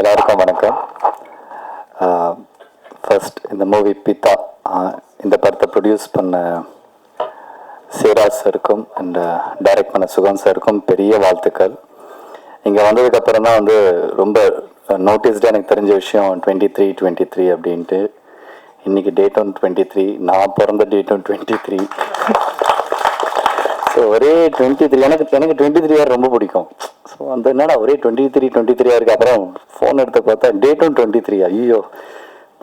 எல்லாருக்கும் வணக்கம். ஃபஸ்ட் இந்த மூவி பித்தா இந்த படத்தை ப்ரொடியூஸ் பண்ண சேராஜ் சாருக்கும் அண்ட் டைரக்ட் பண்ண சுகம் சாருக்கும் பெரிய வாழ்த்துக்கள். இங்கே வந்ததுக்கப்புறம் தான் வந்து ரொம்ப நோட்டீஸ்டாக எனக்கு தெரிஞ்ச விஷயம் டுவெண்ட்டி த்ரீ டுவெண்ட்டி த்ரீ அப்படின்ட்டு. இன்னைக்கு டேட் ஒன் டுவெண்ட்டி த்ரீ நான் பிறந்த date one twenty three so ஒரே டுவெண்ட்டி த்ரீ எனக்கு எனக்கு டுவெண்ட்டி த்ரீ ரொம்ப பிடிக்கும். ஸோ அந்த என்னடா ஒரே டுவெண்ட்டி த்ரீ டுவெண்ட்டி த்ரீ இருக்கு. அப்புறம் ஃபோன் எடுத்து பார்த்தா டேட்டும் டுவெண்ட்டி த்ரீ ஐயோ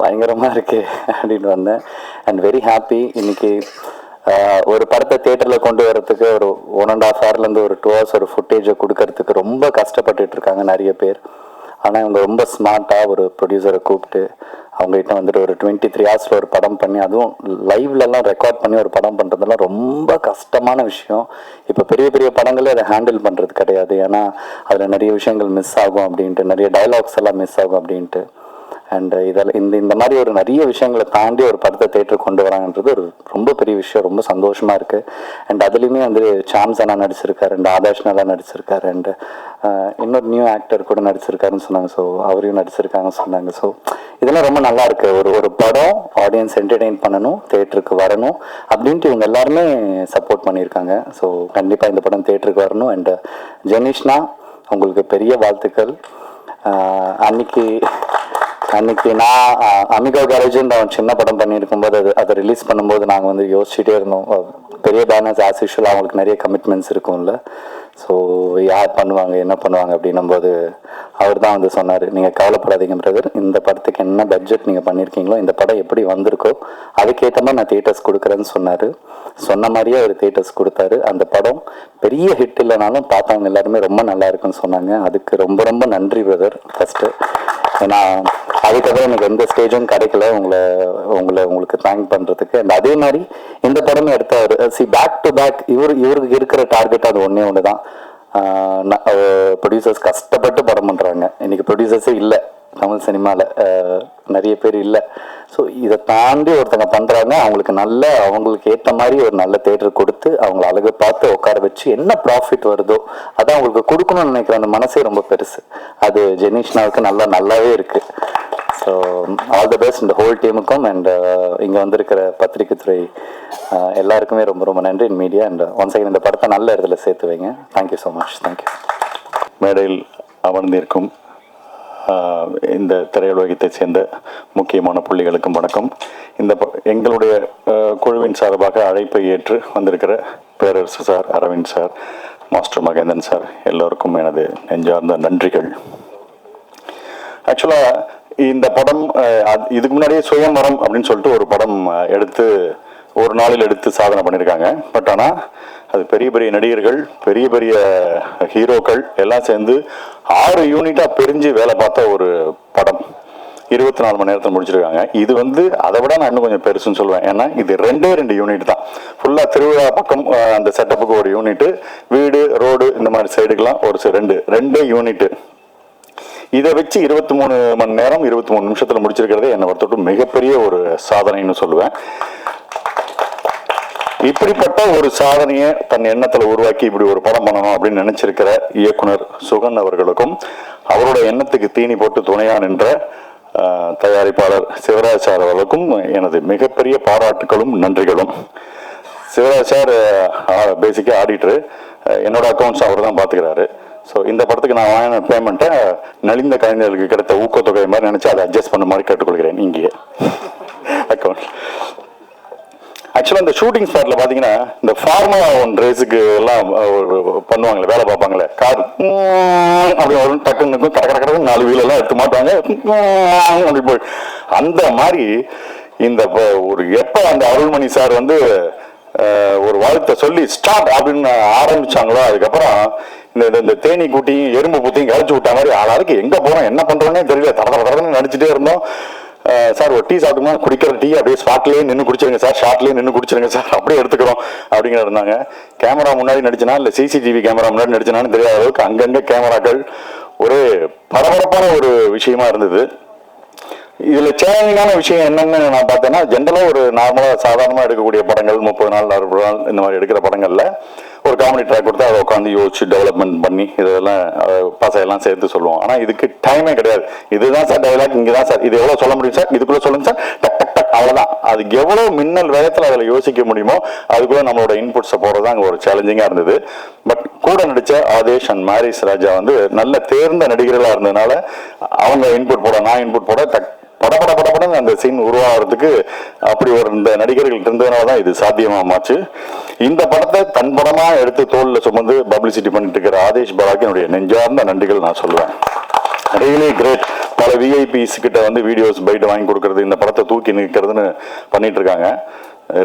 பயங்கரமாக இருக்கு அப்படின்னு வந்தேன். அண்ட் வெரி ஹாப்பி இன்னைக்கு ஒரு படத்தை தேட்டரில் கொண்டு வரதுக்கு ஒரு ஒன் அண்ட் ஆஃப் ஹவர்லேருந்து ஒரு டூ ஹவர்ஸ் ஒரு ஃபுட்டேஜை கொடுக்கறதுக்கு ரொம்ப கஷ்டப்பட்டுட்டு இருக்காங்க நிறைய பேர். ஆனால் இவங்க ரொம்ப ஸ்மார்ட்டாக ஒரு ப்ரொடியூசரை கூப்பிட்டு அவங்ககிட்ட வந்துட்டு ஒரு டுவெண்ட்டி த்ரீ ஹவர்ஸில் ஒரு படம் பண்ணி அதுவும் லைவ்லலாம் ரெக்கார்ட் பண்ணி ஒரு படம் பண்ணுறதுலாம் ரொம்ப கஷ்டமான விஷயம். இப்போ பெரிய பெரிய படங்களே அதை ஹேண்டில் பண்ணுறது கிடையாது. ஏன்னா அதில் நிறைய விஷயங்கள் மிஸ் ஆகும் அப்படின்ட்டு நிறைய டைலாக்ஸ் எல்லாம் மிஸ் ஆகும் அப்படின்ட்டு. அண்ட் uh, இதில் இந்த இந்த மாதிரி ஒரு நிறைய விஷயங்களை தாண்டி ஒரு படத்தை தேட்டருக்கு கொண்டு வராங்கன்றது ஒரு ரொம்ப பெரிய விஷயம் ரொம்ப சந்தோஷமாக இருக்குது அண்ட் அதுலேயுமே வந்து சாம்ஸ் அண்ணா நடிச்சிருக்காரு அண்ட் ஆதாஷ் நல்லா நடிச்சிருக்காரு அண்ட் uh, இன்னொரு நியூ ஆக்டர் கூட நடிச்சிருக்காருன்னு சொன்னாங்க. ஸோ அவரையும் நடிச்சிருக்காங்கன்னு சொன்னாங்க. ஸோ இதெல்லாம் ரொம்ப நல்லா இருக்கு. ஒரு ஒரு படம் ஆடியன்ஸ் என்டர்டெயின் பண்ணணும் தேட்டருக்கு வரணும் அப்படின்ட்டு இவங்க எல்லாருமே சப்போர்ட் பண்ணியிருக்காங்க. ஸோ கண்டிப்பாக இந்த படம் தேட்டருக்கு வரணும். அண்ட் ஜெனிஷ்னா உங்களுக்கு பெரிய வாழ்த்துக்கள். Uh, அன்னைக்கு அன்னைக்கு நான் அமிகா கேரேஜ்ன்ற அவன் சின்ன படம் பண்ணியிருக்கும் போது அது அதை ரிலீஸ் பண்ணும்போது நாங்கள் வந்து யோசிச்சுட்டே இருந்தோம். பெரிய பேனர்ஸ் ஆஸ் யூஷுவல் அவங்களுக்கு நிறைய கமிட்மெண்ட்ஸ் இருக்கும்ல. ஸோ யார் பண்ணுவாங்க என்ன பண்ணுவாங்க அப்படின்னும் போது அவர் தான் வந்து சொன்னார் நீங்கள் கவலைப்படாதீங்க பிரதர் இந்த படத்துக்கு என்ன பட்ஜெட் நீங்கள் பண்ணியிருக்கீங்களோ இந்த படம் எப்படி வந்திருக்கோ அதுக்கேற்ற மாதிரி நான் தேட்டர்ஸ் கொடுக்குறேன்னு சொன்னார். சொன்ன மாதிரியே அவர் தேட்டர்ஸ் கொடுத்தாரு. அந்த படம் பெரிய ஹிட் இல்லைனாலும் பார்த்தவங்க எல்லாருமே ரொம்ப நல்லா இருக்குன்னு சொன்னாங்க. அதுக்கு ரொம்ப ரொம்ப நன்றி பிரதர் ஃபஸ்ட்டு ஏன்னா அதுக்கப்புறம் எனக்கு எந்த ஸ்டேஜும் கிடைக்கல. உங்களை உங்களை உங்களுக்கு தேங்க் பண்றதுக்கு. அண்ட் அதே மாதிரி இந்த படமே எடுத்தாரு சி பேக் டு பேக் இவர் இவருக்கு இருக்கிற டார்கெட் அது ஒன்றே ஒன்று தான் ப்ரொடியூசர்ஸ் கஷ்டப்பட்டு படம் பண்றாங்க. இன்னைக்கு ப்ரொடியூசர்ஸே இல்லை. தமிழ் சினிமாவில் நிறைய பேர் இல்லை. ஸோ இதை தாண்டி ஒருத்தங்க பண்ணுறாங்க அவங்களுக்கு நல்ல அவங்களுக்கு ஏற்ற மாதிரி ஒரு நல்ல தேட்டர் கொடுத்து அவங்கள அழகு பார்த்து உட்கார வச்சு என்ன ப்ராஃபிட் வருதோ அதை அவங்களுக்கு கொடுக்கணும்னு நினைக்கிற அந்த மனசே ரொம்ப பெருசு. அது ஜெனிஷ்னாவுக்கு நல்லா நல்லாவே இருக்குது ஸோ ஆல் த பெஸ்ட் இந்த ஹோல் டீமுக்கும் அண்ட் இங்கே வந்திருக்கிற பத்திரிகை துறை uh, எல்லாருக்குமே ரொம்ப ரொம்ப நன்றி மீடியா அண்ட் ஒன் செகண்ட் இந்த படத்தை நல்ல இடத்துல சேர்த்து வைங்க. தேங்க்யூ ஸோ மச் தேங்க்யூ மேடையில் அமர்ந்திருக்கும் uh, இந்த திரையுலகத்தைச் சேர்ந்த முக்கியமான புள்ளிகளுக்கும் வணக்கம். இந்த ப- எங்களுடைய uh, குழுவின் சார்பாக அழைப்பை ஏற்று வந்திருக்கிற Perarasu sir Aravind sir master Mahendran sir எல்லோருக்கும் எனது நெஞ்சார்ந்த நன்றிகள். ஆக்சுவலாக இந்த படம் அது- இதுக்கு முன்னாடியே சுயம்பரம் அப்படின்னு சொல்லிட்டு ஒரு படம் எடுத்து ஒரு நாளில் எடுத்து சாதனை பண்ணியிருக்காங்க. பட் ஆனால் அது பெரிய பெரிய நடிகர்கள் பெரிய பெரிய ஹீரோக்கள் எல்லாம் சேர்ந்து ஆறு யூனிட்டாக பிரிஞ்சு வேலை பார்த்த ஒரு படம். இருபத்தி நாலு மணி நேரத்தில் முடிச்சிருக்காங்க. இது வந்து அதை விட நான் இன்னும் கொஞ்சம் பெருசுன்னு சொல்லுவேன் ஏன்னா இது ரெண்டே ரெண்டு யூனிட் தான். ஃபுல்லாக திருவிழா பக்கம் அந்த செட்டப்புக்கு ஒரு யூனிட்டு வீடு ரோடு இந்த மாதிரி சைடுக்கெலாம் ஒரு ரெண்டு ரெண்டே யூனிட்டு. இதை வச்சு இருபத்தி மூணு மணி நேரம் இருபத்தி மூணு நிமிஷத்துல முடிச்சிருக்கிறதே என்னை பொறுத்தவரைக்கும் மிகப்பெரிய ஒரு சாதனைன்னு சொல்லுவேன். இப்படிப்பட்ட ஒரு சாதனையை தன் எண்ணத்துல உருவாக்கி இப்படி ஒரு படம் பண்ணணும் அப்படின்னு நினைச்சிருக்கிற இயக்குனர் சுகன் அவர்களுக்கும் அவரோட எண்ணத்துக்கு தீனி போட்டு துணையா நின்ற தயாரிப்பாளர் சிவராஜ் சார் அவர்களுக்கும் எனது மிகப்பெரிய பாராட்டுகளும் நன்றிகளும். சிவராஜ் சார் பேசிக்காக ஆடிட்டரு என்னோட அக்கௌண்ட்ஸ் அவர் தான் பார்த்துக்கிறாரு. ஸோ இந்த படத்துக்கு நான் வாங்கின பேமெண்ட்டை நலிந்த கலைஞர்களுக்கு கிடைத்த ஊக்கத்தொகை மாதிரி நினச்சி அதை அட்ஜஸ்ட் பண்ண மாதிரி கேட்டுக்கொள்கிறேன் இங்கே. அக்கௌண்ட் ஆக்சுவலாக இந்த ஷூட்டிங் ஸ்பாட்டில் பார்த்தீங்கன்னா இந்த ஃபார்மலா ஒன் ரேஸுக்கு எல்லாம் ஒரு- பண்ணுவாங்களே வேலை பார்ப்பாங்களே. கார் அப்படி வரும் டக்குன்னு கட கட கடன்னு நாலு வீலெல்லாம் எடுத்து மாட்டாங்க அப்படி போய் அந்த மாதிரி இந்த ஒரு எப்போ அந்த அருள்மணி சார் வந்து ஒரு வாழ்த்தை சொல்லி ஸ்டார்ட் அப்படின்னு ஆரம்பிச்சாங்களோ அதுக்கப்புறம் இந்த இந்த- தேனி கூட்டியும் எறும்பு புத்தியும் கழிச்சு விட்ட மாதிரி ஆளாருக்கு எங்க போறோம்? என்ன பண்றோன்னே தெரியல. தட தடன்னு நடிச்சுட்டே இருந்தோம். சார் ஒரு டீ சாப்பிட்டுமா குடிக்கிற டீ அப்படியே ஸ்பாட்லேயே நின்று குடிச்சிருங்க சார். ஷார்ட்லேயே நின்று குடிச்சிருங்க சார். அப்படியே எடுத்துக்கிறோம் அப்படிங்கிற இருந்தாங்க. கேமரா முன்னாடி நடிச்சனா இல்லை சிசிடிவி கேமரா முன்னாடி நடிச்சனான்னு தெரியாத அளவுக்கு அங்கங்கே கேமராக்கள் ஒரு பரபரப்பான ஒரு விஷயமா இருந்தது. இதுல சேலஞ்சிங்கான விஷயம் என்னன்னு நான் பார்த்தேன்னா ஜென்ரலாக ஒரு நார்மலாக சாதாரணமாக எடுக்கக்கூடிய படங்கள் முப்பது நாள் அறுபது நாள் இந்த மாதிரி எடுக்கிற படங்களில் ஒரு காமெடி ட்ராக் கொடுத்து அதை உட்காந்து யோசிச்சு டெவலப்மெண்ட் பண்ணி இதெல்லாம் பசையெல்லாம் சேர்த்து சொல்லுவோம். ஆனால் இதுக்கு டைமே கிடையாது. இதுதான் சார் டைலாக் இங்கே தான் சார். இது எவ்வளோ சொல்ல முடியும் சார்? இதுக்குள்ளே சொல்லுங்க சார். டக் டக் டக் அவ்வளோதான் அதுக்கு எவ்வளோ மின்னல் வேகத்தில் அதில் யோசிக்க முடியுமோ அதுக்குள்ள நம்மளோட இன்புட்ஸை போறது அங்கே ஒரு சேலஞ்சிங்காக இருந்தது. பட் கூட நடித்த ஆதேஷ் அண்ட் மாரிஸ் ராஜா வந்து நல்ல தேர்ந்த நடிகர்களாக இருந்ததுனால அவங்க இன்புட் போட நான் இன்புட் போட டக் பட பட பட அந்த சீன் உருவாகிறதுக்கு அப்படி ஒரு இந்த நடிகர்கள் இருந்ததுனால தான் இது சாத்தியமாச்சு இந்த படத்தை தன் படமாக எடுத்து தோளில் சுமந்து பப்ளிசிட்டி பண்ணிட்டு இருக்கிற ஆதேஷ் பாலாக்கு என்னுடைய நெஞ்சார்ந்த நன்றிகள் நான் சொல்லுவேன் ரியலி கிரேட் பல விஐபிஸ் கிட்ட வந்து வீடியோஸ் பைட் வாங்கி கொடுக்கறது இந்த படத்தை தூக்கி நிற்கிறதுன்னு பண்ணிட்டு இருக்காங்க.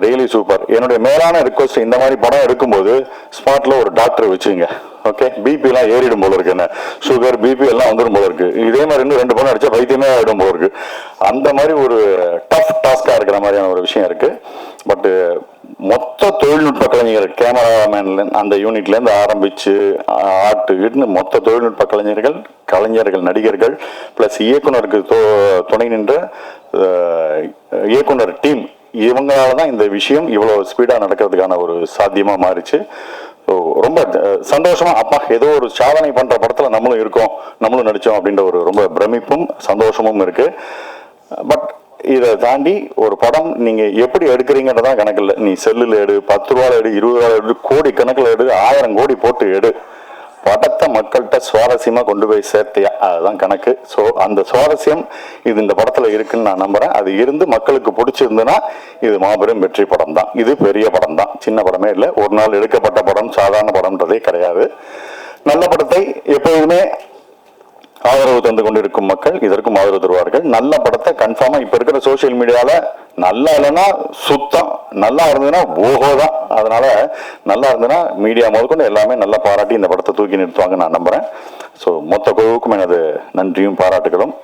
ரியலி சூப்பர் என்னுடைய மேலான ரிக்வஸ்ட் இந்த மாதிரி படம் எடுக்கும்போது ஸ்பாட்ல ஒரு டாக்டர் வச்சுங்க. ஓகே பிபி எல்லாம் ஏறிடும் போல இருக்கு என்ன? சுகர் பிபி எல்லாம் வந்துடும் போல இருக்கு. இதே மாதிரி இன்னும் ரெண்டு படம் அடிச்சா வைத்தியமே ஆகிடும் போல இருக்கு. அந்த மாதிரி ஒரு டஃப் டாஸ்கா இருக்கிற மாதிரியான ஒரு விஷயம் இருக்கு. பட் மொத்த தொழில்நுட்ப கலைஞர்கள் கேமராமேன்ல அந்த யூனிட்ல இருந்து ஆரம்பிச்சு மொத்த தொழில்நுட்ப கலைஞர்கள் கலைஞர்கள் நடிகர்கள் பிளஸ் இயக்குனருக்கு துணை நின்ற இயக்குனர் டீம் இவங்களால தான் இந்த விஷயம் இவ்வளோ ஸ்பீடாக நடக்கிறதுக்கான ஒரு சாத்தியமாக மாறிச்சு. ரொம்ப சந்தோஷமா அப்பா ஏதோ ஒரு சாதனை பண்ற படத்துல நம்மளும் இருக்கோம் நம்மளும் நடிச்சோம் அப்படின்ற ஒரு ரொம்ப பிரமிப்பும் சந்தோஷமும் இருக்கு. பட் இதை தாண்டி ஒரு படம் நீங்க எப்படி எடுக்கிறீங்கன்றதான் கணக்கு இல்லை. நீ செல்லுல எடு பத்து ரூபால எடு இருபது ரூபால எடு கோடி கணக்குல எடு ஆயிரம் கோடி போட்டு எடு. படத்தை மக்கள்கிட்ட சுவாரஸ்யமா கொண்டு போய் சேர்த்தியா? அதுதான் கணக்கு. ஸோ அந்த சுவாரஸ்யம் இது இந்த படத்துல இருக்குன்னு நான் நம்புறேன். அது இருந்து மக்களுக்கு பிடிச்சிருந்துன்னா இது மாபெரும் வெற்றி படம் தான் இது பெரிய படம் தான் சின்ன படமே இல்லை. ஒரு நாள் எடுக்கப்பட்ட படம் சாதாரண படம்ன்றதே கிடையாது. நல்ல படத்தை எப்போதுமே ஆதரவு தந்து கொண்டிருக்கும் மக்கள் இதற்கும் ஆதரவு தருவார்கள். நல்ல படத்தை கன்ஃபார்மா இப்ப இருக்கிற சோஷியல் மீடியால நல்லா இல்லைன்னா சுத்தம் நல்லா இருந்ததுன்னா ஓஹோ தான் அதனால நல்லா இருந்ததுன்னா மீடியா முதற்கொண்டு எல்லாமே நல்லா பாராட்டி இந்த படத்தை தூக்கி நிறுத்துவாங்க நான் நம்புறேன். ஸோ மொத்த குழுவுக்கும் எனது நன்றியும் பாராட்டுகளும்.